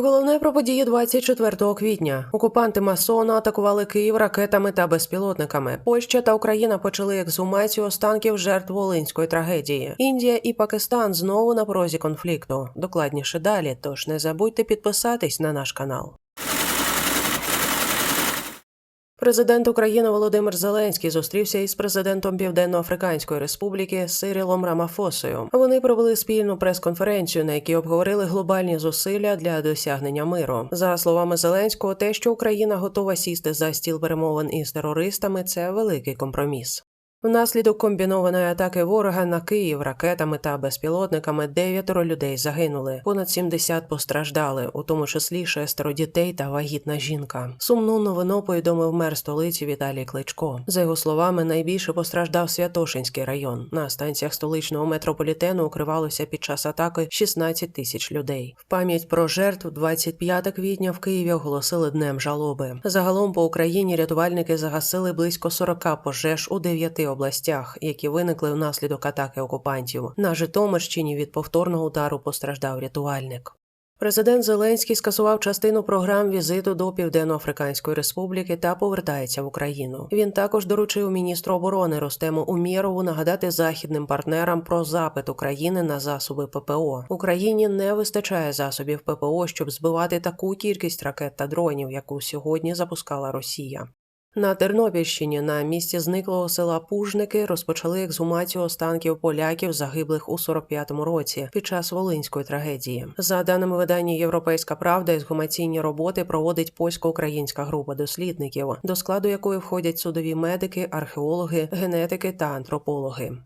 Головне про події 24 квітня. Окупанти масону атакували Київ ракетами та безпілотниками. Польща та Україна почали ексгумацію останків жертв волинської трагедії. Індія і Пакистан знову на порозі конфлікту. Докладніше далі. Тож не забудьте підписатись на наш канал. Президент України Володимир Зеленський зустрівся із президентом Південно-Африканської Республіки Сирілом Рамафосою. Вони провели спільну прес-конференцію, на якій обговорили глобальні зусилля для досягнення миру. За словами Зеленського, те, що Україна готова сісти за стіл перемовин із терористами, це великий компроміс. Внаслідок комбінованої атаки ворога на Київ ракетами та безпілотниками дев'ятеро людей загинули, понад 70 постраждали, у тому числі шестеро дітей та вагітна жінка. Сумну новину повідомив мер столиці Віталій Кличко. За його словами, найбільше постраждав Святошинський район. На станціях столичного метрополітену укривалося під час атаки 16 тисяч людей. В пам'ять про жертв 25 квітня в Києві оголосили днем жалоби. Загалом по Україні рятувальники загасили близько 40 пожеж у 9 областях, які виникли внаслідок атаки окупантів. На Житомирщині від повторного удару постраждав рятувальник. Президент Зеленський скасував частину програм візиту до Південно-Африканської Республіки та повертається в Україну. Він також доручив міністру оборони Ростему Умєрову нагадати західним партнерам про запит України на засоби ППО. Україні не вистачає засобів ППО, щоб збивати таку кількість ракет та дронів, яку сьогодні запускала Росія. На Тернопільщині на місці зниклого села Пужники розпочали ексгумацію останків поляків, загиблих у 45-му році під час волинської трагедії. За даними видання Європейська Правда, ексгумаційні роботи проводить польсько-українська група дослідників, до складу якої входять судові медики, археологи, генетики та антропологи.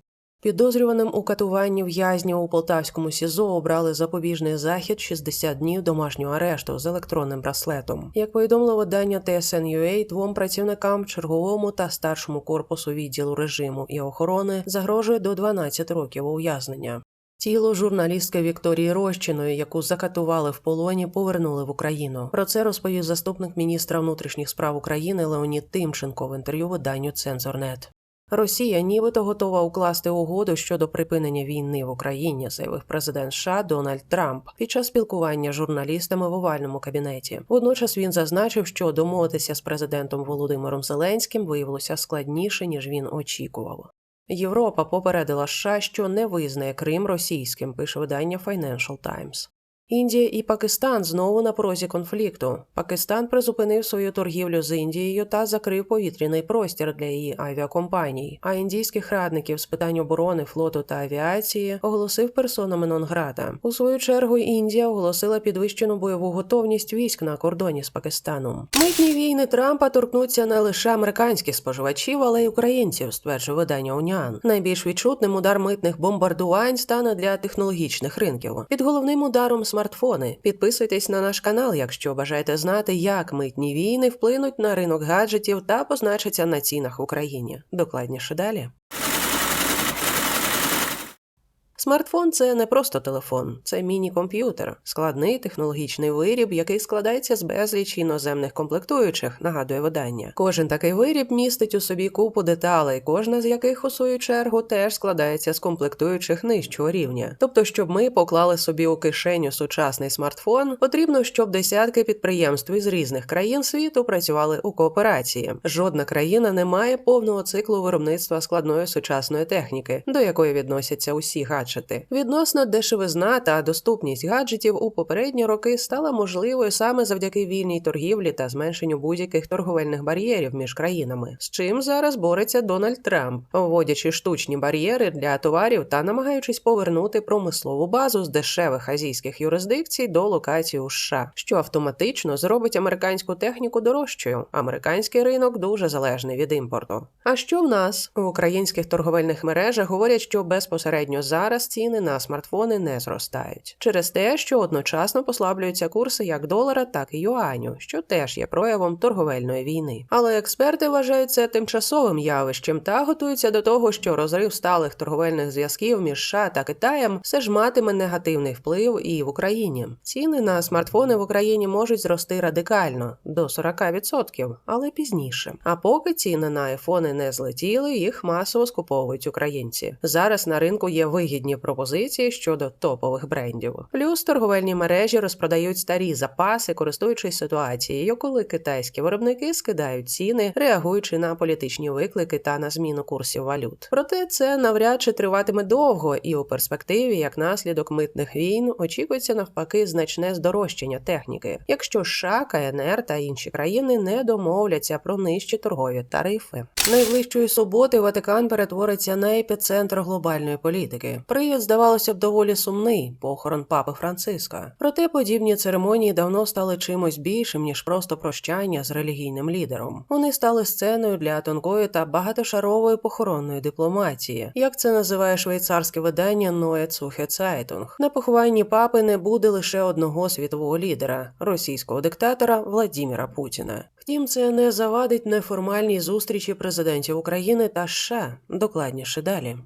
Підозрюваним у катуванні в'язнів у Полтавському СІЗО обрали запобіжний захід 60 днів домашнього арешту з електронним браслетом. Як повідомило видання TSN.ua, двом працівникам черговому та старшому корпусу відділу режиму і охорони загрожує до 12 років ув'язнення. Тіло журналістки Вікторії Рощиної, яку закатували в полоні, повернули в Україну. Про це розповів заступник міністра внутрішніх справ України Леонід Тимченко в інтерв'ю виданню Цензорнет. Росія нібито готова укласти угоду щодо припинення війни в Україні, заявив президент США Дональд Трамп під час спілкування з журналістами в овальному кабінеті. Водночас він зазначив, що домовитися з президентом Володимиром Зеленським виявилося складніше ніж він очікував. Європа попередила США, що не визнає Крим російським. Пише видання Financial Times. Індія і Пакистан знову на порозі конфлікту. Пакистан призупинив свою торгівлю з Індією та закрив повітряний простір для її авіакомпаній. А індійських радників з питань оборони, флоту та авіації оголосив персонами Нонграда. У свою чергу Індія оголосила підвищену бойову готовність військ на кордоні з Пакистаном. Митні війни Трампа торкнуться не лише американських споживачів, але й українців, стверджує видання Уніан. Найбільш відчутним удар митних бомбардувань стане для технологічних ринків. Під головним ударом смартфони. Підписуйтесь на наш канал, якщо бажаєте знати, як митні війни вплинуть на ринок гаджетів та позначаться на цінах в Україні. Докладніше далі. Смартфон це не просто телефон, це міні-комп'ютер, складний технологічний виріб, який складається з безлічі іноземних комплектуючих, нагадує видання. Кожен такий виріб містить у собі купу деталей, кожна з яких у свою чергу теж складається з комплектуючих нижчого рівня. Тобто, щоб ми поклали собі у кишеню сучасний смартфон, потрібно, щоб десятки підприємств із різних країн світу працювали у кооперації. Жодна країна не має повного циклу виробництва складної сучасної техніки, до якої відносяться усі гаджети гаджети. Відносно дешевизна та доступність гаджетів у попередні роки стала можливою саме завдяки вільній торгівлі та зменшенню будь-яких торговельних бар'єрів між країнами, з чим зараз бореться Дональд Трамп, вводячи штучні бар'єри для товарів та намагаючись повернути промислову базу з дешевих азійських юрисдикцій до локацій у США, що автоматично зробить американську техніку дорожчою. Американський ринок дуже залежний від імпорту. А що в нас в українських торговельних мережах говорять, що безпосередньо зараз зараз ціни на смартфони не зростають через те, що одночасно послаблюються курси як долара, так і юаню, що теж є проявом торговельної війни. Але експерти вважають це тимчасовим явищем та готуються до того, що розрив сталих торговельних зв'язків між США та Китаєм все ж матиме негативний вплив і в Україні. Ціни на смартфони в Україні можуть зрости радикально до 40%, але пізніше. А поки ціни на айфони не злетіли, їх масово скуповують українці. Зараз на ринку є вигідні вигідні пропозиції щодо топових брендів. Плюс торговельні мережі розпродають старі запаси, користуючись ситуацією, коли китайські виробники скидають ціни, реагуючи на політичні виклики та на зміну курсів валют. Проте це навряд чи триватиме довго, і у перспективі, як наслідок митних війн, очікується навпаки значне здорожчання техніки, якщо США, КНР та інші країни не домовляться про нижчі торгові тарифи. Найближчої суботи Ватикан перетвориться на епіцентр глобальної політики. Привід здавалося б доволі сумний похорон папи Франциска. Проте подібні церемонії давно стали чимось більшим ніж просто прощання з релігійним лідером. Вони стали сценою для тонкої та багатошарової похоронної дипломатії, як це називає швейцарське видання Neue Zürcher Zeitung. На похованні папи не буде лише одного світового лідера російського диктатора Владіміра Путіна. Втім, це не завадить неформальній зустрічі президентів України та США. Докладніше далі.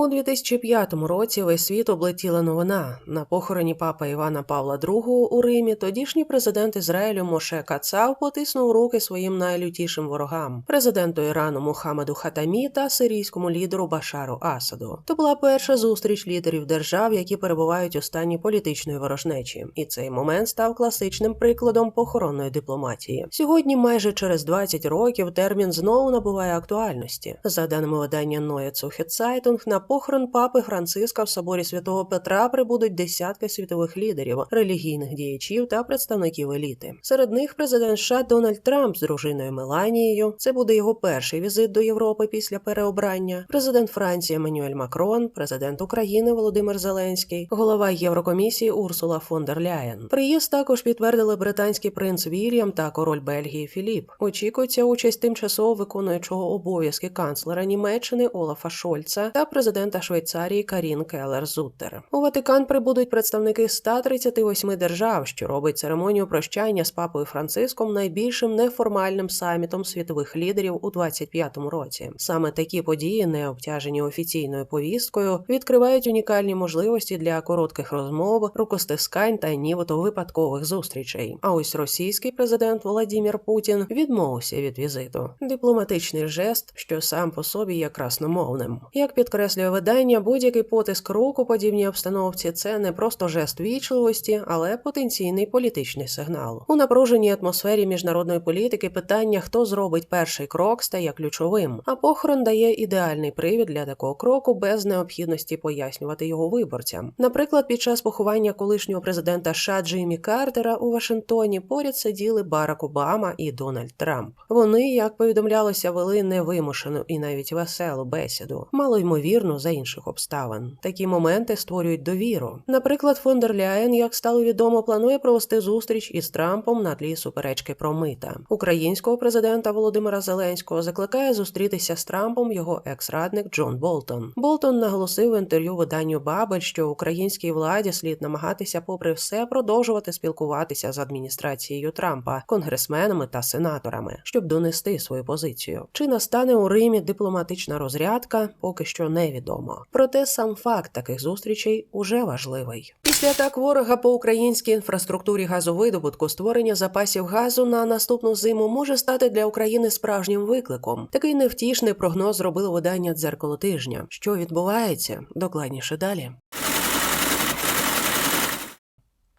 У 2005 році весь світ облетіла новина. На похороні папа Івана Павла II у Римі тодішній президент Ізраїлю Моше Кацав потиснув руки своїм найлютішим ворогам президенту Ірану Мухаммеду Хатамі та сирійському лідеру Башару Асаду. То була перша зустріч лідерів держав, які перебувають у стані політичної ворожнечі, і цей момент став класичним прикладом похоронної дипломатії. Сьогодні, майже через 20 років, термін знову набуває актуальності. За даними видання Zürcher Zeitung, на похорон папи Франциска в соборі святого Петра прибудуть десятки світових лідерів, релігійних діячів та представників еліти. Серед них президент США Дональд Трамп з дружиною Меланією. Це буде його перший візит до Європи після переобрання. Президент Франції Еммануель Макрон, президент України Володимир Зеленський, голова Єврокомісії Урсула фон дер Ляєн. Приїзд також підтвердили британський принц Вільям та король Бельгії Філіп. Очікується участь тимчасово виконуючого обов'язки канцлера Німеччини Олафа Шольца та президента Швейцарії Карін Келлер Зуттер. У Ватикан прибудуть представники 138 держав, що робить церемонію прощання з папою Франциском найбільшим неформальним самітом світових лідерів у 25-му році. Саме такі події, не обтяжені офіційною повісткою, відкривають унікальні можливості для коротких розмов, рукостискань та нібито випадкових зустрічей. А ось російський президент Володимир Путін відмовився від візиту. Дипломатичний жест, що сам по собі є красномовним, як підкреслює видання, будь-який потиск рук подібній обстановці це не просто жест вічливості, але потенційний політичний сигнал. У напруженій атмосфері міжнародної політики питання, хто зробить перший крок, стає ключовим. А похорон дає ідеальний привід для такого кроку без необхідності пояснювати його виборцям. Наприклад, під час поховання колишнього президента США Джиммі Картера у Вашингтоні поряд сиділи Барак Обама і Дональд Трамп. Вони, як повідомлялося, вели невимушену і навіть веселу бесіду, мало ймовірно за інших обставин. Такі моменти створюють довіру. Наприклад, фон Ляєн, як стало відомо, планує провести зустріч із Трампом на тлі суперечки про мита. Українського президента Володимира Зеленського закликає зустрітися з Трампом його екс-радник Джон Болтон. Болтон наголосив в інтерв'ю виданню Бабель, що українській владі слід намагатися, попри все, продовжувати спілкуватися з адміністрацією Трампа, конгресменами та сенаторами, щоб донести свою позицію. Чи настане у Римі дипломатична розрядка, поки що невідомо. Проте сам факт таких зустрічей уже важливий. Після атак ворога по українській інфраструктурі газовидобутку створення запасів газу на наступну зиму може стати для України справжнім викликом. Такий невтішний прогноз зробило видання дзеркало тижня. Що відбувається? Докладніше далі.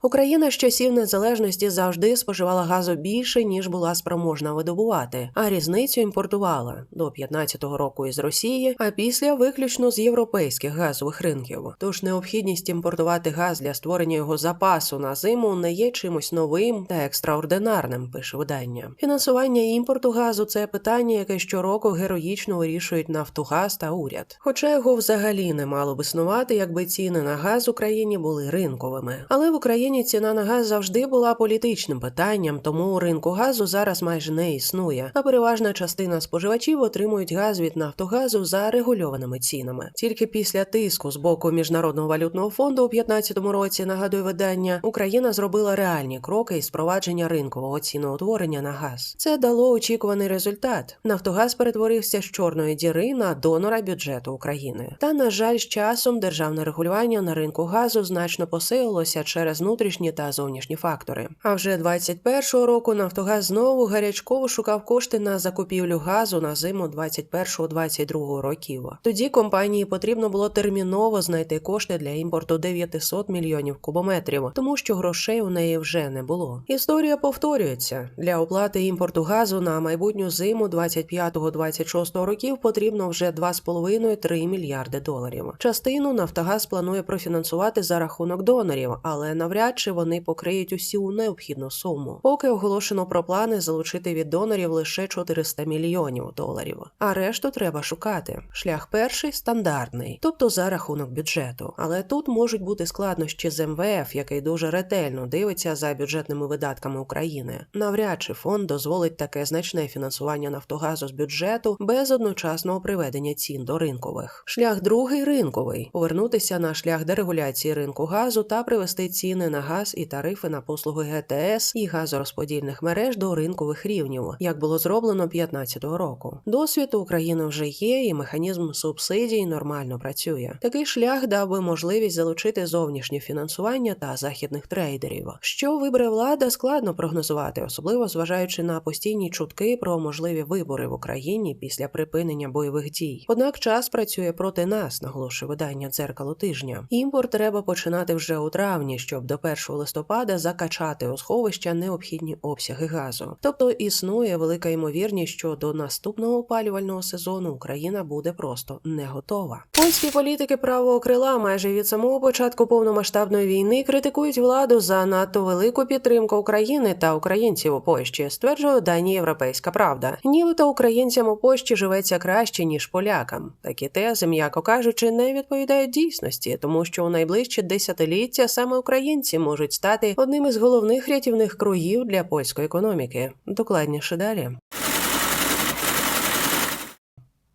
Україна з часів незалежності завжди споживала газу більше ніж була спроможна видобувати, а різницю імпортувала до 15-го року із Росії, а після виключно з європейських газових ринків. Тож необхідність імпортувати газ для створення його запасу на зиму не є чимось новим та екстраординарним. Пише видання. Фінансування імпорту газу це питання, яке щороку героїчно вирішують Нафтогаз та уряд. Хоча його взагалі не мало б існувати, якби ціни на газ в Україні були ринковими, але в Україні. Україні ціна на газ завжди була політичним питанням, тому ринку газу зараз майже не існує. А переважна частина споживачів отримують газ від Нафтогазу за регульованими цінами. Тільки після тиску з боку міжнародного валютного фонду у 2015 році нагадує видання, Україна зробила реальні кроки із впровадження ринкового ціноутворення на газ. Це дало очікуваний результат. Нафтогаз перетворився з чорної діри на донора бюджету України. Та на жаль, з часом державне регулювання на ринку газу значно посилилося через внутрішнє внутрішні та зовнішні фактори. А вже 21-го року Нафтогаз знову гарячково шукав кошти на закупівлю газу на зиму 21-22 років. Тоді компанії потрібно було терміново знайти кошти для імпорту 900 мільйонів кубометрів, тому що грошей у неї вже не було. Історія повторюється для оплати імпорту газу на майбутню зиму 25-26 років потрібно вже 2,5-3 мільярди доларів. Частину Нафтогаз планує профінансувати за рахунок донорів, але навряд чи вони покриють усю необхідну суму. Поки оголошено про плани залучити від донорів лише 400 мільйонів доларів. А решту треба шукати. Шлях перший стандартний, тобто за рахунок бюджету. Але тут можуть бути складнощі з МВФ, який дуже ретельно дивиться за бюджетними видатками України. Навряд чи фонд дозволить таке значне фінансування Нафтогазу з бюджету без одночасного приведення цін до ринкових. Шлях другий ринковий повернутися на шлях дерегуляції ринку газу та привести ціни на газ і тарифи на послуги ГТС і газорозподільних мереж до ринкових рівнів, як було зроблено 2015 року. Досвід України вже є, і механізм субсидій нормально працює. Такий шлях дав би можливість залучити зовнішнє фінансування та західних трейдерів. Що вибере влада, складно прогнозувати, особливо зважаючи на постійні чутки про можливі вибори в Україні після припинення бойових дій. Однак час працює проти нас, наголошує видання дзеркало тижня. Імпорт треба починати вже у травні, щоб до 1 листопада закачати у сховища необхідні обсяги газу. Тобто існує велика ймовірність, що до наступного опалювального сезону Україна буде просто не готова. Польські політики правого крила майже від самого початку повномасштабної війни критикують владу за надто велику підтримку України та українців у Польщі, стверджує видання Європейська Правда. Нібито українцям у Польщі живеться краще ніж полякам. Такі тези, м'яко кажучи, не відповідають дійсності, тому що у найближчі десятиліття саме українці можуть стати одним із головних рятівних кругів для польської економіки. Докладніше далі.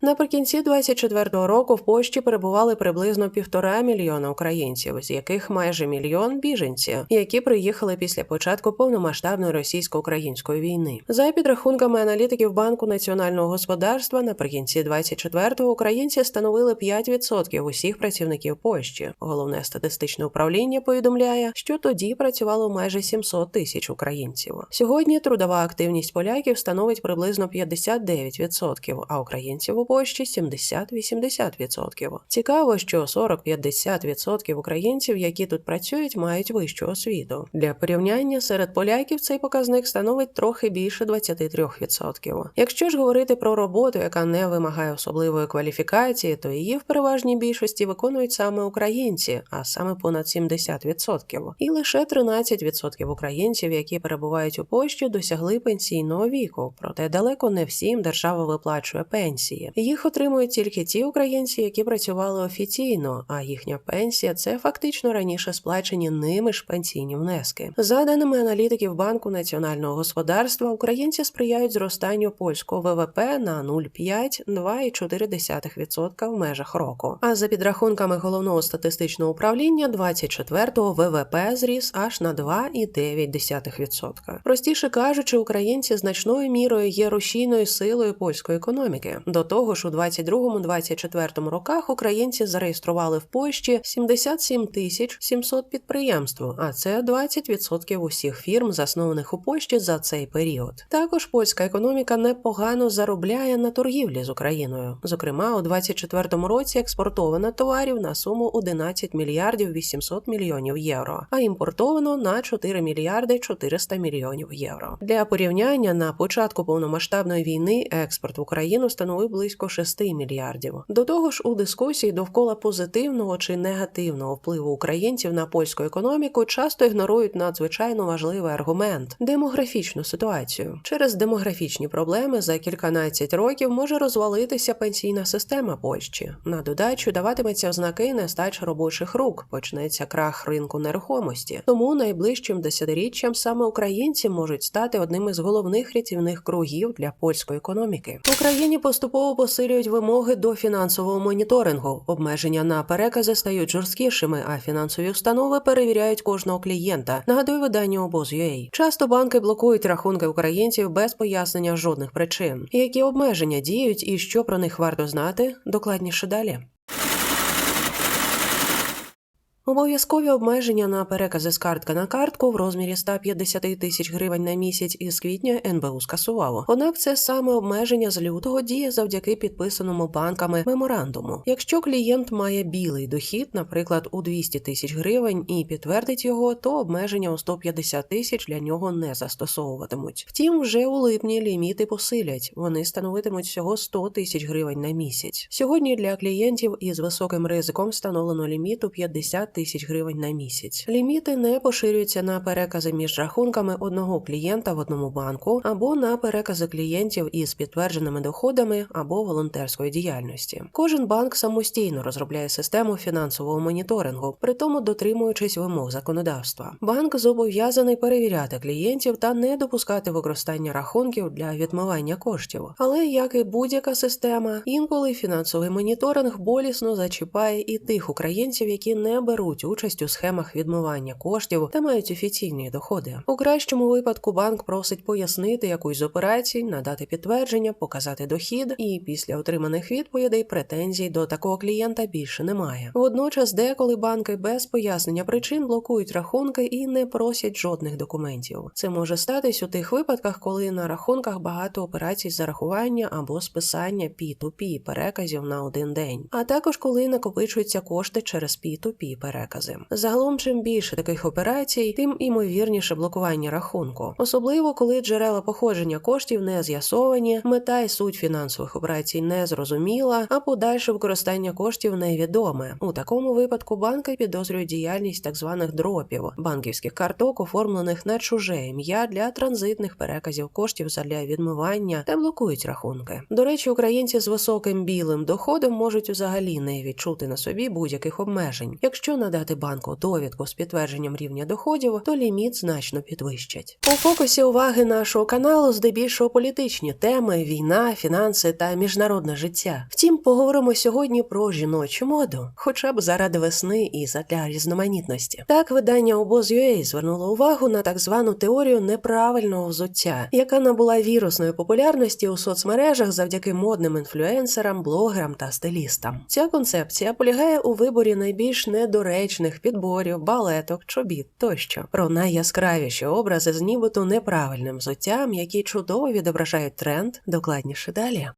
Наприкінці 24-го року в Польщі перебували приблизно півтора мільйона українців, з яких майже мільйон біженці, які приїхали після початку повномасштабної російсько-української війни. За підрахунками аналітиків банку національного господарства, наприкінці 24-го українці становили 5% усіх працівників Польщі. Головне статистичне управління повідомляє, що тоді працювало майже 700 тисяч українців. Сьогодні трудова активність поляків становить приблизно 59%, а українців у Польщі 70-80%. Цікаво, що 40-50% українців, які тут працюють, мають вищу освіту. Для порівняння серед поляків цей показник становить трохи більше 23%. Якщо ж говорити про роботу, яка не вимагає особливої кваліфікації, то її в переважній більшості виконують саме українці, а саме понад 70%. І лише 13% українців, які перебувають у Польщі, досягли пенсійного віку. Проте далеко не всім держава виплачує пенсії. Їх отримують тільки ті українці, які працювали офіційно, а їхня пенсія це фактично раніше сплачені ними ж пенсійні внески. За даними аналітиків банку національного господарства, українці сприяють зростанню польського ВВП на 0,5-2,4% в межах року. А за підрахунками головного статистичного управління, 24-го ВВП зріс аж на 2,9%. Простіше кажучи, українці значною мірою є рушійною силою польської економіки. До того ж, у 22-24 роках українці зареєстрували в Польщі 77 тисяч 700 підприємств, а це 20% усіх фірм, заснованих у Польщі за цей період. Також польська економіка непогано заробляє на торгівлі з Україною. Зокрема, у 24 році експортовано товарів на суму 11 мільярдів 800 мільйонів євро, а імпортовано на 4 мільярди 400 мільйонів євро. Для порівняння на початку повномасштабної війни експорт в Україну становив близько 6 мільярдів. До того ж, у дискусії довкола позитивного чи негативного впливу українців на польську економіку часто ігнорують надзвичайно важливий аргумент демографічну ситуацію. Через демографічні проблеми за кільканадцять років може розвалитися пенсійна система Польщі. На додачу даватиметься ознаки нестачі робочих рук, почнеться крах ринку нерухомості. Тому найближчим десятиріччям саме українці можуть стати одним із головних рятівних кругів для польської економіки. В Україні поступово посилюють вимоги до фінансового моніторингу. Обмеження на перекази стають жорсткішими, а фінансові установи перевіряють кожного клієнта. Нагадує видання обоз.ua. Часто банки блокують рахунки українців без пояснення жодних причин. Які обмеження діють і що про них варто знати? Докладніше далі. Обов'язкові обмеження на перекази з картки на картку в розмірі 150 тисяч гривень на місяць із квітня НБУ скасувало. Однак це саме обмеження з лютого діє завдяки підписаному банками меморандуму. Якщо клієнт має білий дохід, наприклад, у 200 тисяч гривень, і підтвердить його, то обмеження у 150 тисяч для нього не застосовуватимуть. Втім, вже у липні ліміти посилять. Вони становитимуть всього 100 тисяч гривень на місяць. Сьогодні для клієнтів із високим ризиком встановлено ліміт у 50 тисяч гривень на місяць. Ліміти не поширюються на перекази між рахунками одного клієнта в одному банку або на перекази клієнтів із підтвердженими доходами або волонтерської діяльності. Кожен банк самостійно розробляє систему фінансового моніторингу, при тому дотримуючись вимог законодавства. Банк зобов'язаний перевіряти клієнтів та не допускати використання рахунків для відмивання коштів. Але як і будь-яка система, інколи фінансовий моніторинг болісно зачіпає і тих українців, які не беруть участь у схемах відмивання коштів та мають офіційні доходи. У кращому випадку банк просить пояснити якусь з операцій, надати підтвердження, показати дохід, і після отриманих відповідей претензій до такого клієнта більше немає. Водночас, деколи банки без пояснення причин блокують рахунки і не просять жодних документів. Це може статись у тих випадках, коли на рахунках багато операцій зарахування або списання P2P переказів на один день, а також коли накопичуються кошти через P2P перекази. Загалом, чим більше таких операцій, тим імовірніше блокування рахунку, особливо коли джерела походження коштів не з'ясовані, мета і суть фінансових операцій не зрозуміла, а подальше використання коштів невідоме. У такому випадку банки підозрюють діяльність так званих дропів банківських карток, оформлених на чуже ім'я для транзитних переказів коштів задля відмивання та блокують рахунки. До речі, українці з високим білим доходом можуть взагалі не відчути на собі будь-яких обмежень. Якщо надати банку довідку з підтвердженням рівня доходів, то ліміт значно підвищать. У фокусі уваги нашого каналу здебільшого політичні теми, війна, фінанси та міжнародне життя. Втім, поговоримо сьогодні про жіночу моду, хоча б заради весни і задля різноманітності. Так, видання обоз.ua звернуло увагу на так звану теорію неправильного взуття, яка набула вірусної популярності у соцмережах завдяки модним інфлюенсерам, блогерам та стилістам. Ця концепція полягає у виборі найбільш недоречних підборів, балеток, чобіт тощо про найяскравіші образи з нібито неправильним взуттям, які чудово відображають тренд, докладніше далі.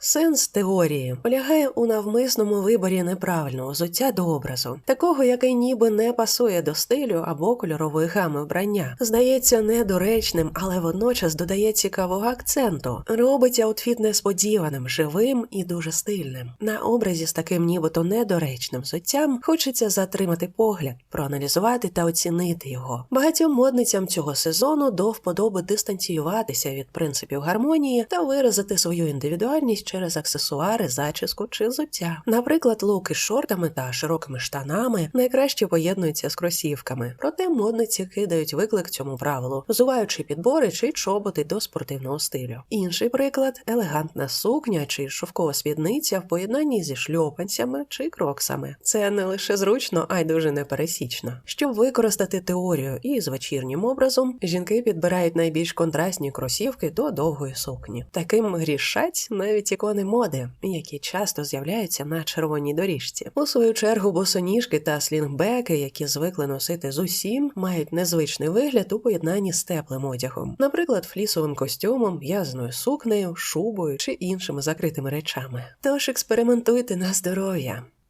Сенс теорії полягає у навмисному виборі неправильного взуття до образу, такого, який ніби не пасує до стилю або кольорової гами вбрання. Здається недоречним, але водночас додає цікавого акценту, робить аутфіт несподіваним, живим і дуже стильним. На образі з таким нібито недоречним взуттям хочеться затримати погляд, проаналізувати та оцінити його. Багатьом модницям цього сезону до вподоби дистанціюватися від принципів гармонії та виразити свою індивідуальність через аксесуари, зачіску чи взуття. Наприклад, луки з шортами та широкими штанами найкраще поєднуються з кросівками, проте модниці кидають виклик цьому правилу, взуваючи підбори чи чоботи до спортивного стилю. Інший приклад елегантна сукня чи шовкова спідниця в поєднанні зі шльопанцями чи кроксами. Це не лише зручно, а й дуже непересічно. Щоб використати теорію із вечірнім образом, жінки підбирають найбільш контрастні кросівки до довгої сукні. Таким грішать навіть ікони моди, які часто з'являються на червоній доріжці. У свою чергу босоніжки та слінгбеки, які звикли носити з усім, мають незвичний вигляд у поєднанні з теплим одягом, наприклад, флісовим костюмом, в'язною сукнею, шубою чи іншими закритими речами. Тож експериментуйте на здоров'я.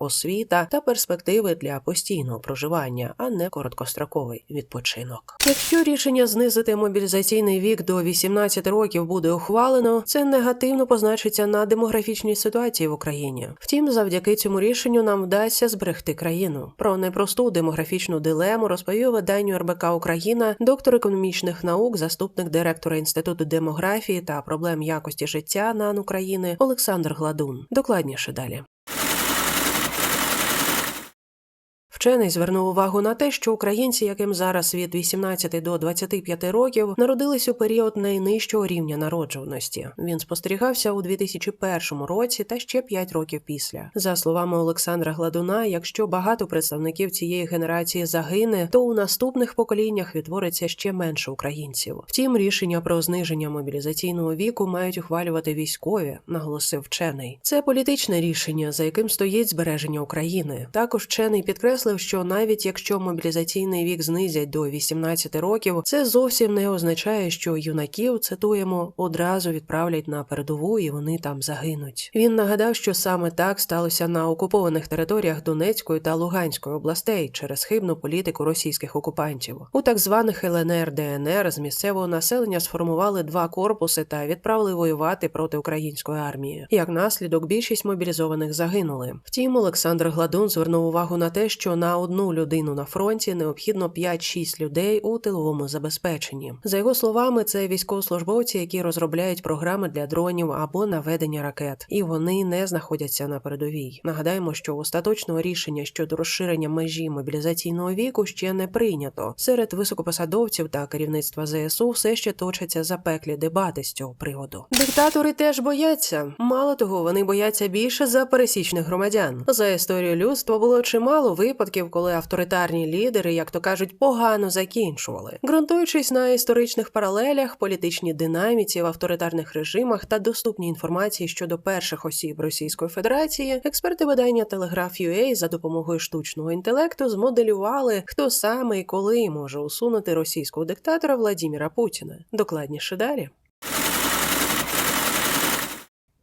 освіта та перспективи для постійного проживання, а не короткостроковий відпочинок. Якщо рішення знизити мобілізаційний вік до 18 років буде ухвалено, це негативно позначиться на демографічній ситуації в Україні. Втім, завдяки цьому рішенню нам вдасться зберегти країну. Про непросту демографічну дилему розповів виданню РБК Україна, доктор економічних наук, заступник директора інституту демографії та проблем якості життя НАН України Олександр Гладун. Докладніше далі. Вчений звернув увагу на те, що українці, яким зараз від 18 до 25 років, народились у період найнижчого рівня народжуваності. Він спостерігався у 2001 році та ще 5 років після. За словами Олександра Гладуна, якщо багато представників цієї генерації загине, то у наступних поколіннях відтвориться ще менше українців. Втім, рішення про зниження мобілізаційного віку мають ухвалювати військові, наголосив вчений. Це політичне рішення, за яким стоїть збереження України. Також вчений підкреслив, що навіть якщо мобілізаційний вік знизять до 18 років, це зовсім не означає, що юнаків цитуємо одразу відправлять на передову і вони там загинуть. Він нагадав, що саме так сталося на окупованих територіях Донецької та Луганської областей через хибну політику російських окупантів. У так званих ЛНР ДНР з місцевого населення сформували два корпуси та відправили воювати проти української армії. Як наслідок, більшість мобілізованих загинули. Втім, Олександр Гладун звернув увагу на те, що на одну людину на фронті необхідно 5-6 людей у тиловому забезпеченні. За його словами, це військовослужбовці, які розробляють програми для дронів або наведення ракет, і вони не знаходяться на передовій. Нагадаємо, що остаточного рішення щодо розширення межі мобілізаційного віку ще не прийнято. Серед високопосадовців та керівництва ЗСУ все ще точаться запеклі дебати з цього приводу. Диктатори теж бояться. Мало того, вони бояться більше за пересічних громадян. За історію людства було чимало випадків, коли авторитарні лідери, як то кажуть, погано закінчували, ґрунтуючись на історичних паралелях, політичній динаміці в авторитарних режимах та доступній інформації щодо перших осіб Російської Федерації, експерти видання Telegraph.ua за допомогою штучного інтелекту змоделювали, хто саме і коли може усунути російського диктатора Владіміра Путіна. Докладніше далі.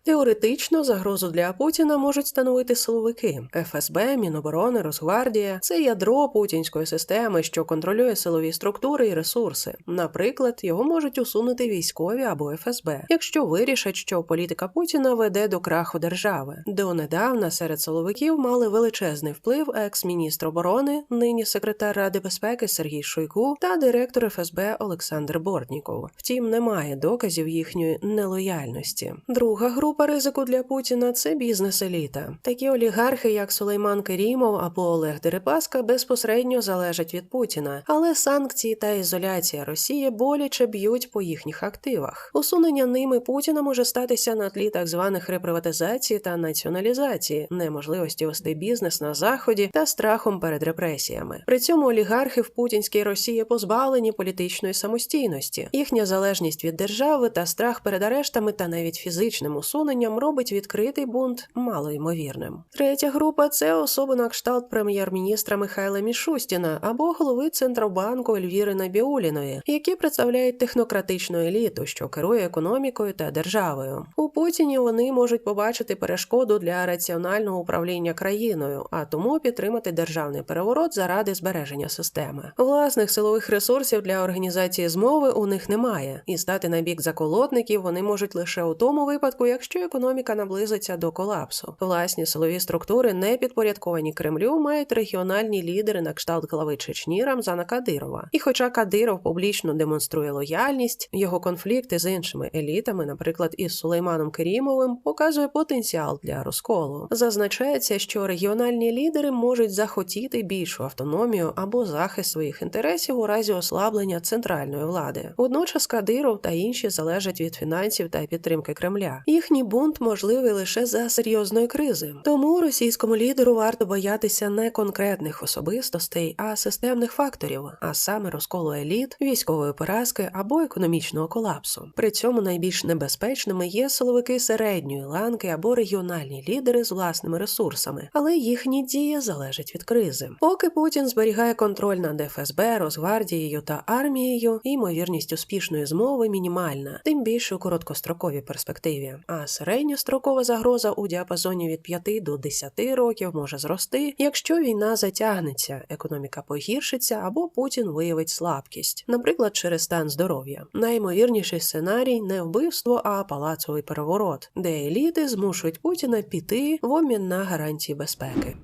Теоретично загрозу для Путіна можуть становити силовики ФСБ, Міноборони, Росгвардія. Це ядро путінської системи, що контролює силові структури і ресурси. Наприклад, його можуть усунути військові або ФСБ, якщо вирішать, що політика Путіна веде до краху держави. Донедавна серед силовиків мали величезний вплив екс-міністр оборони, нині секретар Ради безпеки Сергій Шойгу та директор ФСБ Олександр Бортніков. Втім, немає доказів їхньої нелояльності. Друга група. Група ризику для Путіна це бізнес-еліта. Такі олігархи, як Сулейман Керімов або Олег Дерипаска, безпосередньо залежать від Путіна, але санкції та ізоляція Росії боляче б'ють по їхніх активах. Усунення ними Путіна може статися на тлі так званих реприватизації та націоналізації, неможливості вести бізнес на заході та страхом перед репресіями. При цьому олігархи в путінській Росії позбавлені політичної самостійності, їхня залежність від держави та страх перед арештами та навіть фізичним усуненням усуненням робить відкритий бунт малоймовірним. Третя група це особи на кшталт прем'єр-міністра Михайла Мішустіна або голови Центробанку Ельвіри Набіуліної, які представляють технократичну еліту, що керує економікою та державою. У Путіні вони можуть побачити перешкоду для раціонального управління країною, а тому підтримати державний переворот заради збереження системи. Власних силових ресурсів для організації змови у них немає, і стати на бік заколотників вони можуть лише у тому випадку, якщо економіка наблизиться до колапсу. Власні силові структури, не підпорядковані Кремлю, мають регіональні лідери на кшталт глави Чечні Рамзана Кадирова. І хоча Кадиров публічно демонструє лояльність, його конфлікти з іншими елітами, наприклад, із Сулейманом Керімовим, показує потенціал для розколу. Зазначається, що регіональні лідери можуть захотіти більшу автономію або захист своїх інтересів у разі ослаблення центральної влади. Водночас Кадиров та інші залежать від фінансів та підтримки Кремля. Їхній бунт можливий лише за серйозної кризи. Тому російському лідеру варто боятися не конкретних особистостей, а системних факторів, а саме розколу еліт, військової поразки або економічного колапсу. При цьому найбільш небезпечними є силовики середньої ланки або регіональні лідери з власними ресурсами, але їхні дії залежать від кризи. Поки Путін зберігає контроль над ФСБ, Росгвардією та армією, ймовірність успішної змови мінімальна, тим більше у короткостроковій перспективі. А середньострокова загроза у діапазоні від 5 до 10 років може зрости, якщо війна затягнеться, економіка погіршиться або Путін виявить слабкість, наприклад, через стан здоров'я. Найімовірніший сценарій не вбивство, а палацовий переворот, де еліти змушують Путіна піти в обмін на гарантії безпеки.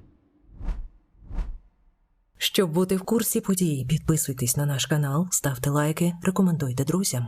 Щоб бути в курсі подій, підписуйтесь на наш канал, ставте лайки, рекомендуйте друзям.